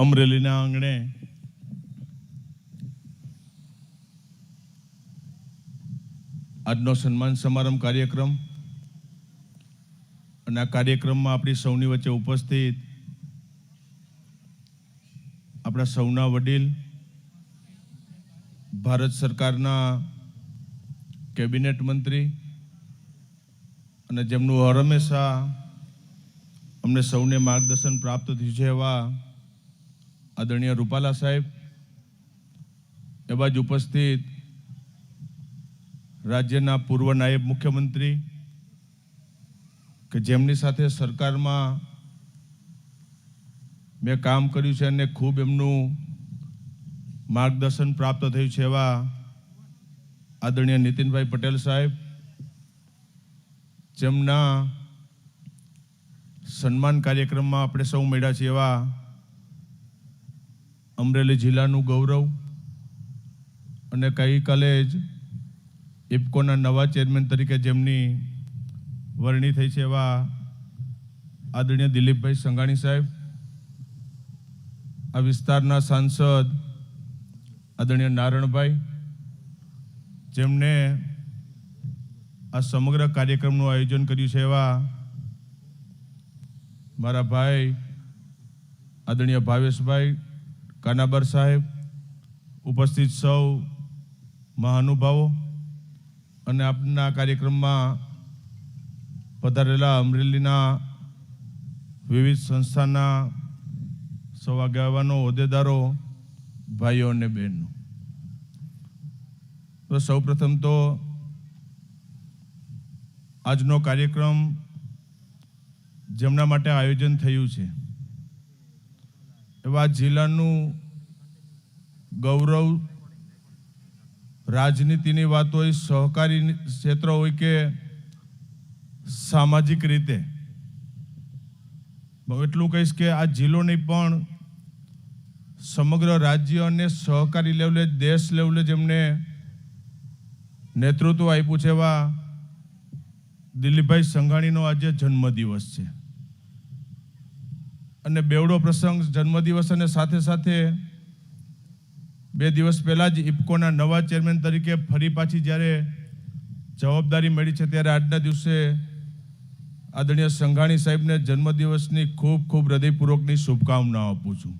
અમરેલીના આંગણે. આજનો સન્માન સમારંભ કાર્યક્રમ. અને આ કાર્યક્રમમાં આપણી સૌની વચ્ચે ઉપસ્થિત આપણા સૌના વડીલ, ભારત સરકારના કેબિનેટ મંત્રી અને જેમનું હંમેશા અમને સૌને માર્ગદર્શન પ્રાપ્ત થયું છે એવા આદરણીય રૂપાલા સાહેબ એવા જ ઉપસ્થિત રાજ્યના પૂર્વ નાયબ મુખ્યમંત્રી કે જેમની સાથે સરકારમાં મેં કામ કર્યું છે અને ખૂબ એમનું માર્ગદર્શન પ્રાપ્ત થયું છે એવા આદરણીય નીતિનભાઈ પટેલ સાહેબ, જેમના સન્માન કાર્યક્રમમાં આપણે સૌ મળ્યા છીએ એવા અમરેલી જિલ્લાનું ગૌરવ અને ગઈકાલે જ ઇફકોના નવા ચેરમેન તરીકે જેમની વરણી થઈ છે એવા આદરણીય દિલીપભાઈ સંઘાણી સાહેબ, આ વિસ્તારના સાંસદ આદરણીય નારણભાઈ, જેમને આ સમગ્ર કાર્યક્રમનું આયોજન કર્યું છે એવા મારા ભાઈ આદરણીય ભાવેશભાઈ કાનાબર સાહેબ, ઉપસ્થિત સૌ મહાનુભાવો અને આપના કાર્યક્રમમાં પધારેલા અમરેલીના વિવિધ સંસ્થાના સૌ હોદ્દેદારો, ભાઈઓ અને બહેનો. તો સૌપ્રથમ તો આજનો કાર્યક્રમ જેમના માટે આયોજન થયું છે એવા જિલ્લાનું ગૌરવ, રાજનીતિની વાત હોય સહકારી ક્ષેત્ર હોય કે સામાજિક રીતે. એટલું કહીશ કે આ જિલ્લો નહીં પણ સમગ્ર રાજ્ય અને સહકારી લેવલે, દેશ લેવલે જેમને નેતૃત્વ આપ્યું છે એવા દિલીપભાઈ સંઘાણીનો આજે જન્મદિવસ છે. અને બેવડો પ્રસંગ જન્મદિવસ અને સાથે સાથે બે દિવસ પહેલાં જ ઇફકોના નવા ચેરમેન તરીકે ફરી પાછી જ્યારે જવાબદારી મળી છે ત્યારે આજના દિવસે આદરણીય સંઘાણી સાહેબને જન્મદિવસની ખૂબ ખૂબ હૃદયપૂર્વકની શુભકામનાઓ આપું છું.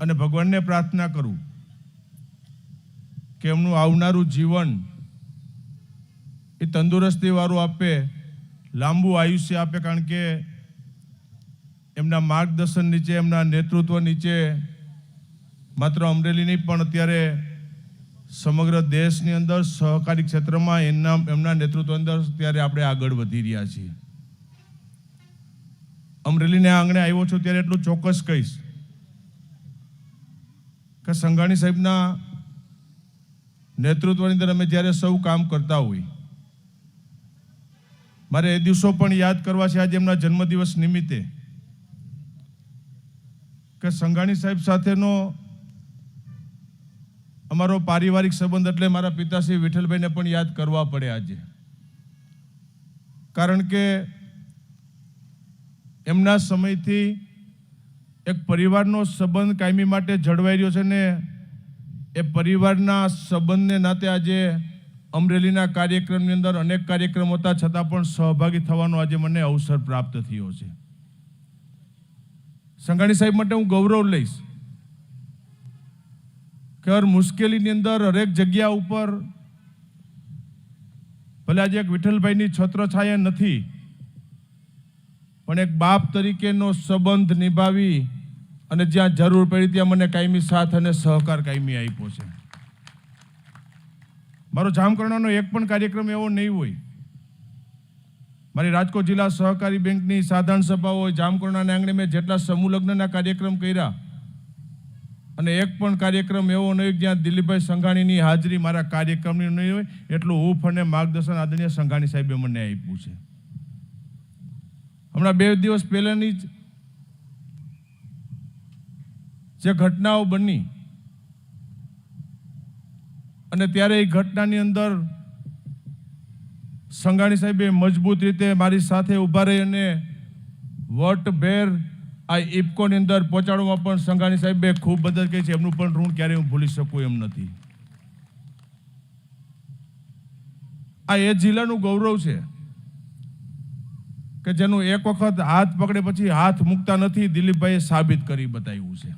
અને ભગવાનને પ્રાર્થના કરું કે એમનું આવનારું જીવન એ તંદુરસ્તી વાળું આપે, લાંબુ આયુષ્ય આપે, કારણ કે એમના માર્ગદર્શન નીચે, એમના નેતૃત્વ નીચે, માત્ર અમરેલી નહીં, પણ અત્યારે સમગ્ર દેશની અંદર સહકારી ક્ષેત્રમાં એમના એમના નેતૃત્વ અંદર ત્યારે આપણે આગળ વધી રહ્યા છીએ. અમરેલીને આંગણે આવ્યો છું ત્યારે એટલું ચોક્કસ કહીશ કે સંઘાણી સાહેબના નેતૃત્વની અંદર અમે જ્યારે સૌ કામ કરતા હોય, મારે એ દિવસો પણ યાદ કરવા છે, આજે એમના જન્મદિવસ નિમિત્તે. કે સંઘાણી સાહેબ સાથેનો અમારો પારિવારિક સંબંધ એટલે મારા પિતાશ્રી વિઠ્ઠલભાઈને પણ યાદ કરવા પડે આજે. કારણ કે એમના સમયથી એક પરિવારનો સંબંધ કાયમી માટે જળવાઈ રહ્યો છે ને એ પરિવારના સંબંધને નાતે આજે અમરેલીના કાર્યક્રમની અંદર અનેક કાર્યક્રમો હતા, છતાં પણ સહભાગી થવાનો આજે મને અવસર પ્રાપ્ત થયો છે. સંઘાણી સાહેબ માટે હું ગૌરવ લઈશ. કે મુશ્કેલીની અંદર હરેક જગ્યા ઉપર ભલે આજે એક વિઠ્ઠલભાઈની છત્રછાયા નથી, પણ એક બાપ તરીકેનો સંબંધ નિભાવી અને જ્યાં જરૂર પડી ત્યાં મને કાયમી સાથ અને સહકાર કાયમી આપ્યો છે. મારો જામકરણાનો એક પણ કાર્યક્રમ એવો નહીં હોય. મારી રાજકોટ જિલ્લા સહકારી બેંકની સાધારણ સભાઓ જામકરણાના આંગણે મેં જેટલા સમૂહ લગ્નના કાર્યક્રમ કર્યા અને એક પણ કાર્યક્રમ એવો નહીં જ્યાં દિલીપભાઈ સંઘાણીની હાજરી મારા કાર્યક્રમની નહીં હોય, એટલું હૂફ અને માર્ગદર્શન આદરણીય સંઘાણી સાહેબે મને આપ્યું છે. હમણાં બે દિવસ પહેલાની જ જે ઘટનાઓ બની અને ત્યારે એ ઘટનાની અંદર સંઘાણી સાહેબે મજબૂત રીતે મારી સાથે ઊભા રહી અને વટભેર આ ઇફકોની અંદર પહોંચાડવામાં પણ સંઘાણી સાહેબે ખૂબ મદદ કરી છે. એમનું પણ ઋણ ક્યારેય હું ભૂલી શકું એમ નથી. આ એ જિલ્લાનું ગૌરવ છે કે જેનું એક વખત હાથ પકડે પછી હાથ મૂકતા નથી, દિલીપભાઈએ સાબિત કરી બતાવ્યું છે.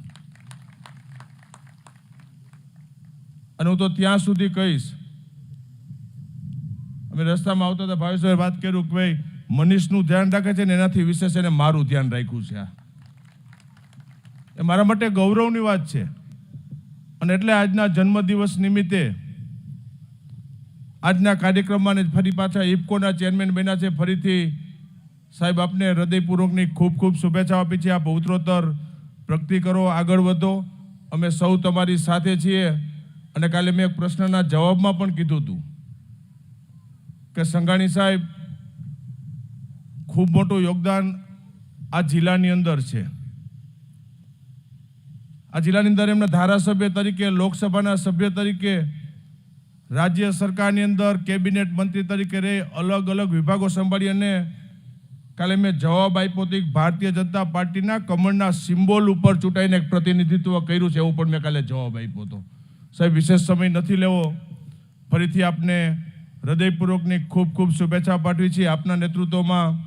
અને હું તો ત્યાં સુધી કહીશ અમે રસ્તામાં આવતા હતા ભાવેશભાઈ વાત કર્યું કે ભાઈ, મનીષનું ધ્યાન રાખે છે ને એનાથી વિશેષ એને મારું ધ્યાન રાખ્યું છે આ. એ મારા માટે ગૌરવની વાત છે. અને એટલે આજના જન્મદિવસ નિમિત્તે આજના કાર્યક્રમમાં ફરી પાછા ઇફકોના ચેરમેન બન્યા છે. ફરીથી સાહેબ, આપને હૃદયપૂર્વકની ખૂબ ખૂબ શુભેચ્છાઓ આપી છે. આપ ઉત્તરોત્તર પ્રગતિ કરો, આગળ વધો. અમે સૌ તમારી સાથે છીએ. અને કાલે મેં એક પ્રશ્નના જવાબમાં પણ કીધું હતું. કે સંઘાણી સાહેબ, ખૂબ મોટું યોગદાન આ જિલ્લાની અંદર છે. આ જિલ્લાની અંદર એમના ધારાસભ્ય તરીકે, લોકસભાના સભ્ય તરીકે, રાજ્ય સરકારની અંદર કેબિનેટ મંત્રી તરીકે રહી, અલગ અલગ વિભાગો સંભાળી અને કાલે મેં જવાબ આપ્યો હતો ભારતીય જનતા પાર્ટીના કમળના સિમ્બોલ ઉપર ચૂંટાઈને એક પ્રતિનિધિત્વ કર્યું છે એવું પણ મેં કાલે જવાબ આપ્યો હતો. સાહેબ, વિશેષ સમય નથી લેવો. ફરીથી આપને હૃદયપૂર્વકની ખૂબ ખૂબ શુભેચ્છા પાઠવી છે. આપના નેતૃત્વમાં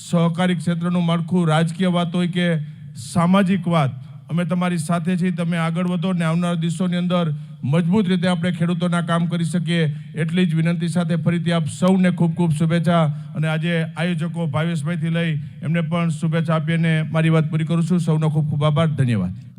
સહકારી ક્ષેત્રનું માળખું રાજકીય વાત હોય કે સામાજિક વાત, અમે તમારી સાથે છીએ. તમે આગળ વધો ને આવનારા દિવસોની અંદર મજબૂત રીતે આપણે ખેડૂતોના કામ કરી શકીએ. એટલી જ વિનંતી સાથે ફરીથી આપ સૌને ખૂબ ખૂબ શુભેચ્છા અને આજે આયોજકો ભાવેશભાઈથી લઈ એમને પણ શુભેચ્છા આપીને મારી વાત પૂરી કરું છું. સૌનો ખૂબ ખૂબ આભાર. ધન્યવાદ.